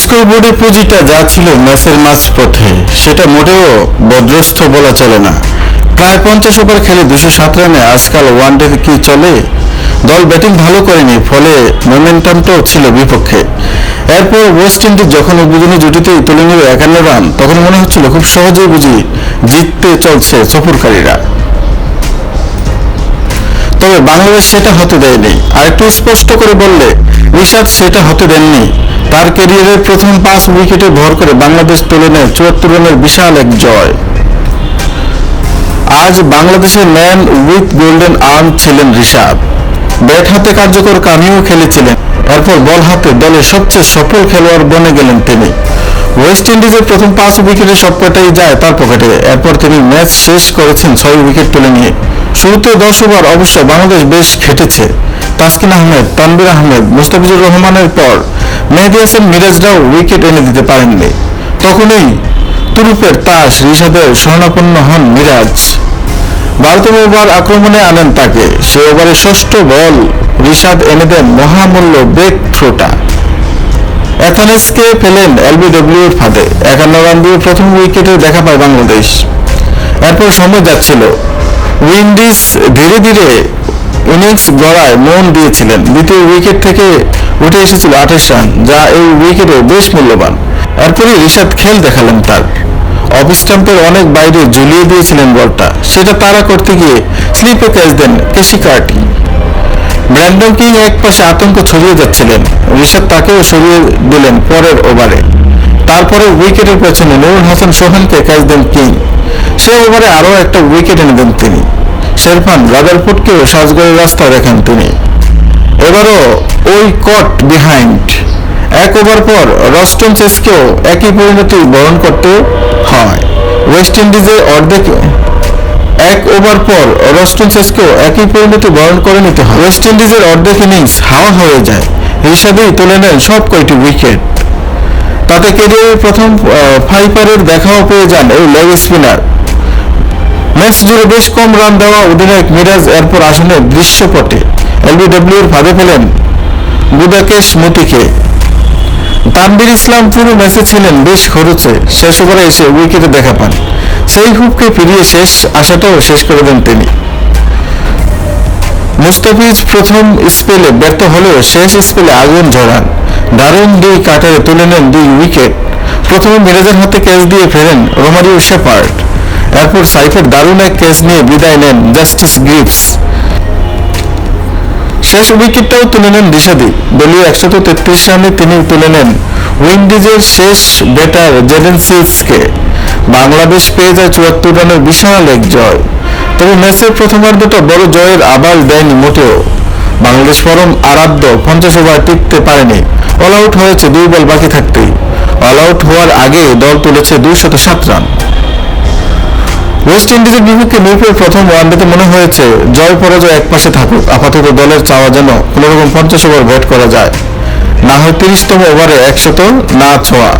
Score বোর্ডে পুঁজিটা যা ছিল ম্যাচের মাঝপথে, সেটা মোটেও বদ্রস্থ বলা চলে না। প্রায় পঞ্চাশ ওভার খেলে দুশো সাত রানে আজকাল ওয়ানডে কি চলে? দল ব্যাটিং ভালো করেনি, ফলে মোমেন্টামটাও ছিল বিপক্ষে। এরপর ওয়েস্ট ইন্ডিজ যখন উদ্বোধনী জুটিতেই তুলে নেবে একান্ন রান, তখন মনে হচ্ছিল খুব সহজেই বুঝি জিততে চলছে সফরকারীরা। তবে বাংলাদেশ সেটা হতে দেয়নি। আর একটু স্পষ্ট করে বললে, রিশাদ সেটা হতে দেননি। তার ক্যারিয়ারের প্রথম পাঁচ উইকেটে ভর করে বাংলাদেশ তুলে নেয় চুয়াত্তর রানের বিশাল এক জয়। আজ বাংলাদেশের ম্যান উইথ গোল্ডেন আর্ম ছিলেন রিশাদ। ব্যাট হাতে কার্যকর কামিও খেলেছিলেন। এরপর বল হাতে দলের সবচেয়ে সফল খেলোয়াড় বনে গেলেন তিনি। ওয়েস্ট ইন্ডিজের প্রথম পাঁচ উইকেটে সবকটাই যায় তার পকেটে। এরপর তিনি ম্যাচ শেষ করেছেন ছয় উইকেট তুলে নিয়ে। শুরুতে দশ ওভার অবশ্য বাংলাদেশ বেশ খেটেছে। তাসকিন আহমেদ তানবির আহমেদ, মুস্তাফিজুর রহমানের পর মেহেদি হাসান মিরাজরাও উইকেট এনে দিতে পারেননি। তখনই তুরুপের তাস রিশাদের স্বর্ণাপন্ন হন মিরাজ। ভারতের ওভার আক্রমণে আনেন তাকে। সে ওভারে ষষ্ঠ বল রিশাদ এনে দেন মহামূল্য ব্রেক থ্রোটা অ্যাথানেসকে ফেলেন এলবিডব্লিউ এর ফাঁদে। একান্ন রান দিয়ে প্রথম উইকেটে দেখা পায় বাংলাদেশ। এরপর সময় যাচ্ছিল। উইন্ডিজ ধীরে ধীরে ইনিংস গড়ায় মন দিয়েছিলেন। দ্বিতীয় উইকেট থেকে উঠে এসেছিল আঠাশ রান, যা এই উইকেটে বেশ মূল্যবান। এরপরই রিশাদ খেল দেখালেন তার। অফ স্টাম্পের অনেক বাইরে ঝুলিয়ে দিয়েছিলেন বলটা। সেটা তারা করতে গিয়ে স্লিপে ক্যাচ দেন কেশি কার্টি। ব্র্যান্ডন কিং এক পাশে আতঙ্ক ছড়িয়ে যাচ্ছিলেন। ঋষভ তাকেও সরিয়ে দিলেন পরের ওভারে। তারপরে উইকেটের পেছনে নুরুল হাসান সোহানকে ক্যাচ দেন কিং। সে ওভারে আরও একটা উইকেট এনে দেন তিনি। শেরফান রাদারফুটকেও সাজগড়ের রাস্তা দেখান তিনি। এবারও ওই কট বিহাইন্ড এক ওভার পর রস্টন চেসকেও একই পরিণতি বরণ করতে হয়। ওয়েস্ট ইন্ডিজের অর্ধেক এক ওভার পর রস্টন চেসকেও একই পরিণতি বরণ করে নিতে হয়। ওয়েস্ট ইন্ডিজের অর্ধেক ইনিংস হাওয়া হয়ে যায়। হিসাবেই তুলে নেন সব কয়টি উইকেট তাতে কেরিয়ারের প্রথম ফাইপারের দেখাও পেয়ে যান এই লেগ স্পিনার ম্যাচ জুড়ে বেশ কম রান দেওয়া অধিনায়ক মিরাজ এরপর আসনে দৃশ্যপটে। এলবিডব্লিউ এর ফাঁদে ফেলেন বুদাকেশ মতিকে। তানবির ইসলাম পুরো ম্যাচে ছিলেন বেশ খরচে, শেষ ওভারে এসে উইকেটে দেখা পান। সেই হুপকে ফিরিয়ে শেষ আশাটাও শেষ করে দেন তিনি। মুস্তাফিজ প্রথম স্পেলে ব্যর্থ হলেও শেষ স্পেলে আগুন ঝরান দারুণ দুই কাটারে তুলে নেন দুই উইকেট। প্রথমে মিরাজের হাতে ক্যাচ দিয়ে ফেরেন রোমারিও শেপার্ড। এরপর সাইফের দারুণ এক ক্যাচ নিয়ে বিদায় নেন জাস্টিস গ্রিপস শেষ উইকেটটাও তুলে নেন রিশাদি। দলীয় একশত তেত্রিশ রানে তিনি তুলে নেন উইন্ডিজের শেষ ব্যাটার জেডেন সিলসকে। বাংলাদেশ পেয়ে যায় চুয়াত্তর রানের বিশাল এক জয়। তবে ম্যাচের প্রথমার্ধটা বড় জয়ের আবাল দেয়নি মোটেও। বাংলাদেশ পরম আরাধ্য পঞ্চাশ ওভার টিকতে পারেনি। অল আউট হয়েছে দুই বল বাকি থাকতেই। অল আউট হওয়ার আগে দল তুলেছে দুইশত সাত রান। ওয়েস্ট ইন্ডিজের বিপক্ষে মিরপুরের প্রথম ওয়ানডেতে মনে হয়েছে, জয় পরাজয় এক পাশে থাকুক, আপাতত দলের চাওয়া যেন কোনোরকম পঞ্চাশ ওভার ব্যাট করা যায়। না হয় তিরিশতম ওভারে একশত, না ছোঁয়া।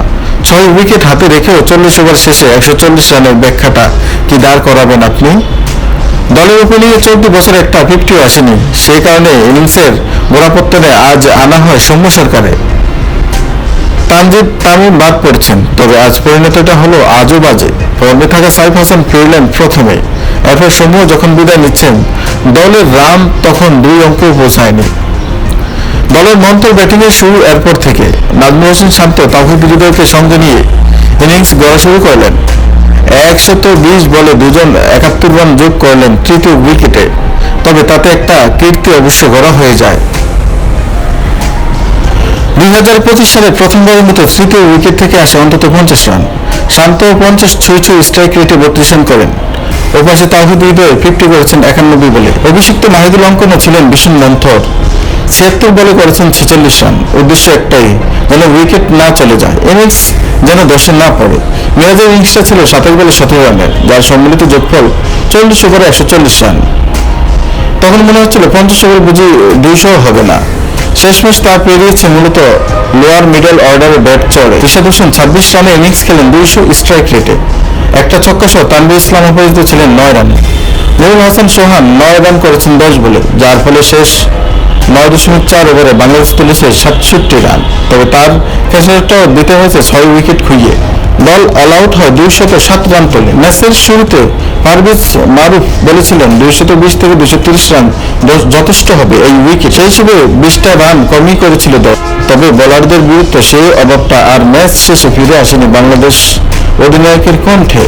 ছয় উইকেট হাতে রেখেও চল্লিশ ওভার শেষে একশো চল্লিশ রানের ব্যাখ্যাটা কি দাঁড় করাবেন আপনি? দলের ওপেনিংয়ে চলতি বছর একটা ফিফটিও আসেনি। সেই কারণে ইনিংসের গোড়াপত্তনে আজ আনা হয় সৌম্য সরকারে তানজিদ তামিম বাদ পড়ছেন। তবে আজ পরিণতটা হলো আজও বাজে। ফর্মে থাকা সাইফ হাসান ফিরলেন প্রথমে। এরপর সৌম্য যখন বিদায় নিচ্ছেন, দলের রান তখন দুই অঙ্কেও পৌঁছায়নি। দলের মন্তর ব্যাটিংয়ের শুরু এরপর থেকে। নাজমুল হোসেন শান্ত তাহিদ হৃদয়কে সঙ্গে নিয়ে ইনিংস গড়া শুরু করলেন। একশত বিশ বলে দুজন একাত্তর রান যোগ করলেন তৃতীয় উইকেটে। তবে তাতে একটা কীর্তি অবশ্যই গড়া হয়ে যায়। দুই হাজার পঁচিশ সালে প্রথমবারের মতো তৃতীয় উইকেট থেকে আসে অন্তত পঞ্চাশ রান। শান্ত পঞ্চাশ ছুঁই ছুঁই স্ট্রাইক রেটে বত্রিশ রান করেন। ওপাশে তাহিদ হৃদয় ফিফটি করেছেন একানব্বই বলে। অভিষিক্ত মাহিদুল অঙ্কনও ছিলেন ভীষণ মন্থর ছিয়াত্তর বলে করেছেন ছেচল্লিশ রান। উদ্দেশ্য একটাই, যেন উইকেট না চলে যায়। ইনিংস যেন দশে না পড়ে। মেয়াদের ইনিংসটা ছিল সাতাশ বলে সতেরো রানের, যার সম্মিলিত যোগফল চল্লিশ ওভারে একশো চল্লিশ রান। তখন মনে হচ্ছিল পঞ্চাশ ওভার বুঝি দুইশো হবে না। শেষমেশ তা পেরিয়েছে মূলত লোয়ার মিডল অর্ডারে ব্যাট চড়ে। হোসেন ছাব্বিশ রানে ইনিংস খেলেন দুইশো স্ট্রাইক রেটে একটা ছক্কা সহ তানভীর ইসলাম অপরাজিত ছিলেন নয় রানে। নুরুল হাসান সোহান নয় রান করেছেন দশ বলে, যার ফলে শেষ নয় দশমিক চার ওভারে বাংলাদেশ তুলেছে সাতষট্টি রান। তবে তার খেসারটাও দিতে হয়েছে ছয় উইকেট খুইয়ে। দল অল আউট হয় দুইশত সাত রান তোলে ম্যাচের শুরুতে পারভেজ মারুফ বলেছিলেন দুইশত বিশ থেকে দুইশো তিরিশ রান যথেষ্ট হবে এই উইকেট সেই হিসেবে বিশটা রান কমই করেছিল দল। তবে বোলারদের বিরুদ্ধে সেই অভাবটা আর ম্যাচ শেষে ফিরে আসেনি বাংলাদেশ অধিনায়কের কণ্ঠে।